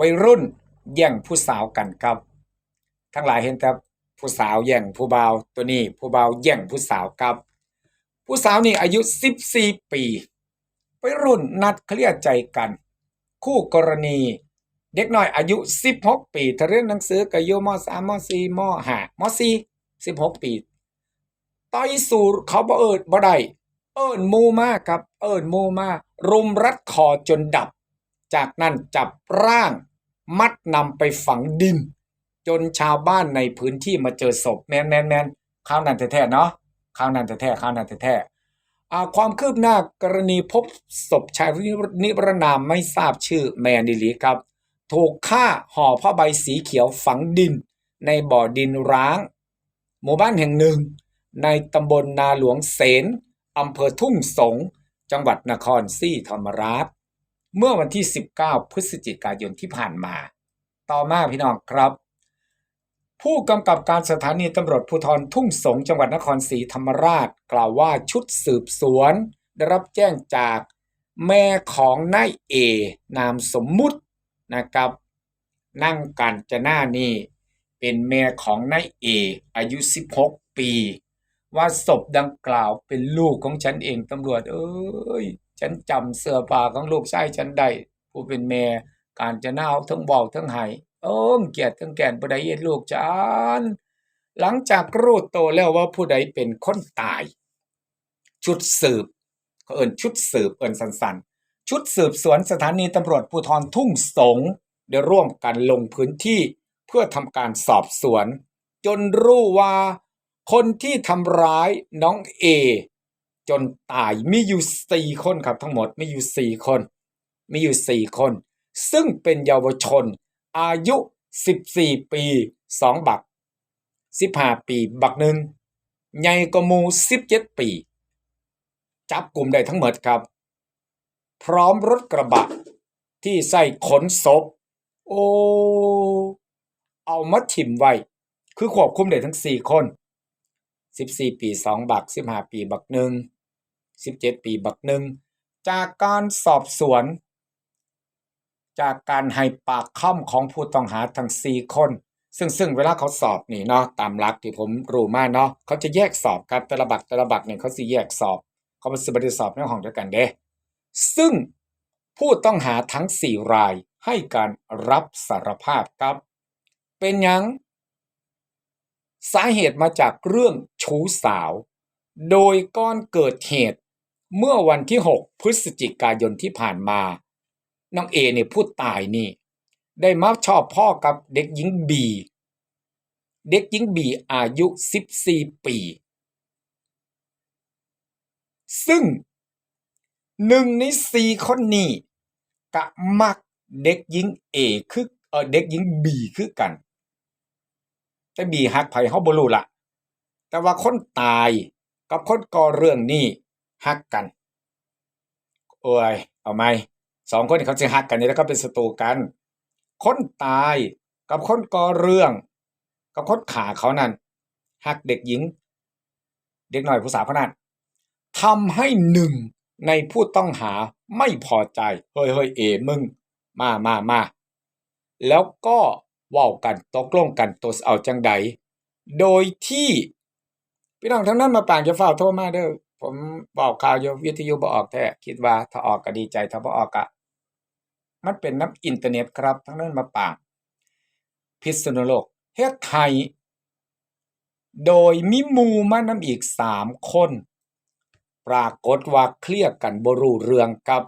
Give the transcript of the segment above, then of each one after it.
วัยรุ่นแย่งผู้สาวกันครับ ทั้งหลายเห็นแต่ผู้สาวแย่งผู้เบาตัวนี้ผู้เบาแย่งผู้สาวครับ ผู้สาวนี่อายุ 14 ปีวัยรุ่นนัดเคลียร์ใจกัน คู่กรณี เด็กน้อยอายุ 16 ปีถ้าเรียนหนังสือก็อยู่ม 3 ม 4 ม 5 ม 4 16 ปีต่อยสู่เขาบ่เอิดบ่ได้เอิ้นหมู่มากครับ เอิ้นหมู่มารุมรัดคอจนดับ จากนั้นจับร่าง มัดนำไปฝังดิน จนชาวบ้านในพื้นที่มาเจอศพแมนแม่นแมนข้าวนั้นแท้ๆเนาะข้าวนั้นแท้ๆข้าวนั้นแท้ๆความคืบหน้ากรณีพบศพชายนิรนามไม่ทราบชื่อแมนดิลีครับ ถูกฆ่าห่อผ้าใบสีเขียวฝังดิน ในบ่อดินร้าง หมู่บ้านแห่งหนึ่ง ในตำบลนาหลวงเสนอำเภอทุ่งสง จังหวัดนครศรีธรรมราช เมื่อวันที่ 19 พฤศจิกายนที่ผ่านมา ต่อมาพี่น้องครับ ผู้กำกับการสถานีตำรวจภูธรทุ่งสงจังหวัดนครศรีธรรมราช กล่าวว่าชุดสืบสวน ได้รับแจ้งจากแม่ของนายเอนามสมมุตินะครับ นั่งกันจะหน้านี่เป็นแม่ของนายเอ อายุ 16 ปี ว่าศพดังกล่าวเป็นลูกของฉันเองตำรวจเอ้ย ฉันจำเสื้อผ้าของลูกชายฉันได้ผู้เป็นแม่การจะหนาวทั้งเบาทั้งไหายโอ้มเกียรติทั้งแก่นผู้ใดเอ็ดลูกฉันหลังจากรู้โตแล้วว่าผู้ใดเป็นคนตาย ชุดสืบเขาเอิ้นชุดสืบเอิ้นสันๆชุดสืบสวนสถานีตำรวจภูธรทุ่งสงได้ร่วมกันลงพื้นที่เพื่อทำการสอบสวน จนรู้ว่าคนที่ทำร้ายน้องเอ จนตายมีอยู่สี่คนครับทั้งหมดมีอยู่สี่คน มีอยู่สี่คน ซึ่งเป็นเยาวชน อายุ14ปี2บัก15ปีบักหนึ่งใหญ่กว่าหมู17ปี จับกลุ่มได้ทั้งหมดครับ พร้อมรถกระบะ ที่ใส่ขนศพ โอ้เอามาถิ่มไว้ คือควบคุมได้ทั้ง4คน 14 ปี 2 บัก 15 ปี บักหนึ่ง 17 ปีบักหนึ่งจากการสอบสวน จากการให้ปากคำของผู้ต้องหาทั้ง 4 คน ซึ่งซึ่งเวลาเขาสอบนี่เนาะตามหลักที่ผมรู้มาเนาะเขาจะแยกสอบครับแต่ละบักแต่ละบักเนี่ยเขาสิแยกสอบ เขาไม่สิบได้สอบในห้องเดียวกันเด้ ซึ่งผู้ต้องหาทั้ง 4 รายให้การรับสารภาพครับ เป็นยังสาเหตุมาจากเรื่องชู้สาว โดยก้อนเกิดเหตุ เมื่อวันที่ 6 พฤศจิกายนที่ผ่านมาน้องเอเนี่ยผู้ตายนี่ ได้มักชอบพ่อกับเด็กหญิงบีเด็กหญิงบีอายุ 14 ปี ซึ่งหนึ่งในสี่คนนี้กะมักเด็กหญิงเอคือเออเด็กหญิงบีคือกัน แต่บีฮักไผเฮาบ่รู้ล่ะแต่ว่าคนตายกับคนก่อเรื่องนี้ ฮักกัน โอ้ย เอาไหมสองคนนี้เขาจะฮักกันนี่แล้วก็เป็นศัตรูกัน คนตายกับคนก่อเรื่อง กับคนขาเขานั่นฮักเด็กหญิง เด็กหน่อยผู้สาวคนนั้นทำให้หนึ่งในผู้ต้องหาไม่พอใจ เฮ้ยเฮ้ยเอมึง มามามาแล้วก็ว้ากันตกลงกันตัวเอาจังใด โดยที่ พี่น้องทั้งนั้นมาป่างจะฝ้าโทรมาเด้อ ผมบอกข่าวอยู่วิทยุบ่ออกแท้คิดว่าถ้าออกก็ดีใจถ้าบ่ออกก็มันเป็นน้ำอินเทอร์เน็ตครับ ทั้งนั้นมาป่าง พิษณุโลกเฮ็ดไทยโดยมีหมู่มานำอีกสามคน ปรากฏว่าเคลียร์กันบ่รู้เรื่องครับ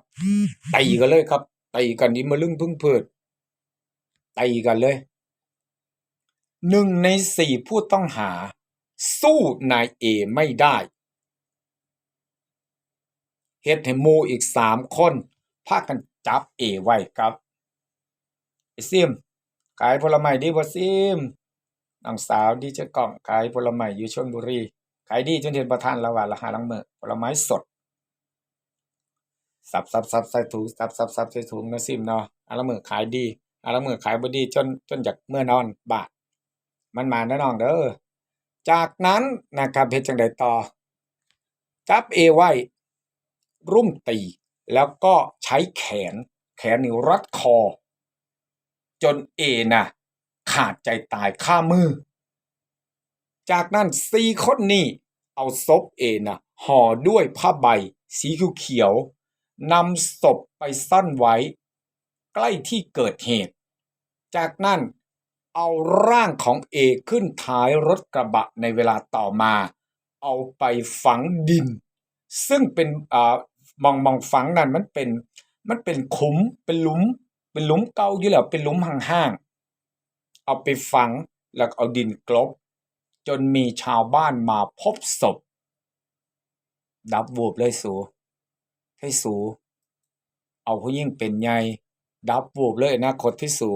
ตีกันเลยครับตีกันนี่มาลึงพึ่งเพิดตีกันเลยหนึ่งในสี่ผู้ต้องหา สู้นายเอไม่ได้ เฮ็ดให้หมู่อีกสามคนพากันจับเอไว้ครับไอ้ซิมขายผลไม้ดีบ่ซิมน้องสาวดีเจกล่องขายผลไม้อยู่ชลบุรีขายดีจนเห็นประทานละว่าละหาลังเมือผลไม้สดสับสับสับใส่ถุงสับสับสับใส่ถุงนะซิมเนาะอันละเมือขายดีอันละเมือขายบ่ดีจนจนอยากเมื่อนอนบาดมันมาแน่นองเด้อจากนั้นนะครับเฮ็ดจังไดต่อจับเอไว้ รุ่มตี แล้วก็ใช้แขน แขนนี่รัดคอ จนเอนะขาดใจตายค่ามือ จากนั้นสี่คนนี้เอาศพเอนะห่อด้วยผ้าใบ สีเขียวนำศพไปซ่อนไว้ ใกล้ที่เกิดเหตุ จากนั้นเอาร่างของเอขึ้นท้ายรถกระบะในเวลาต่อมา เอาไปฝังดิน ซึ่งเป็นอ่า มองมองฝังนั่นมันเป็น มันเป็นขุมเป็นหลุม เป็นหลุมเก่าอยู่แล้วเป็นหลุมห่างๆเอาไปฝังแล้วเอาดินกลบ จนมีชาวบ้านมาพบศพ ดับวูบเลยสูให้สู เอาผู้ยิ่งเป็นไงดับวูบเลยอนาคตที่สู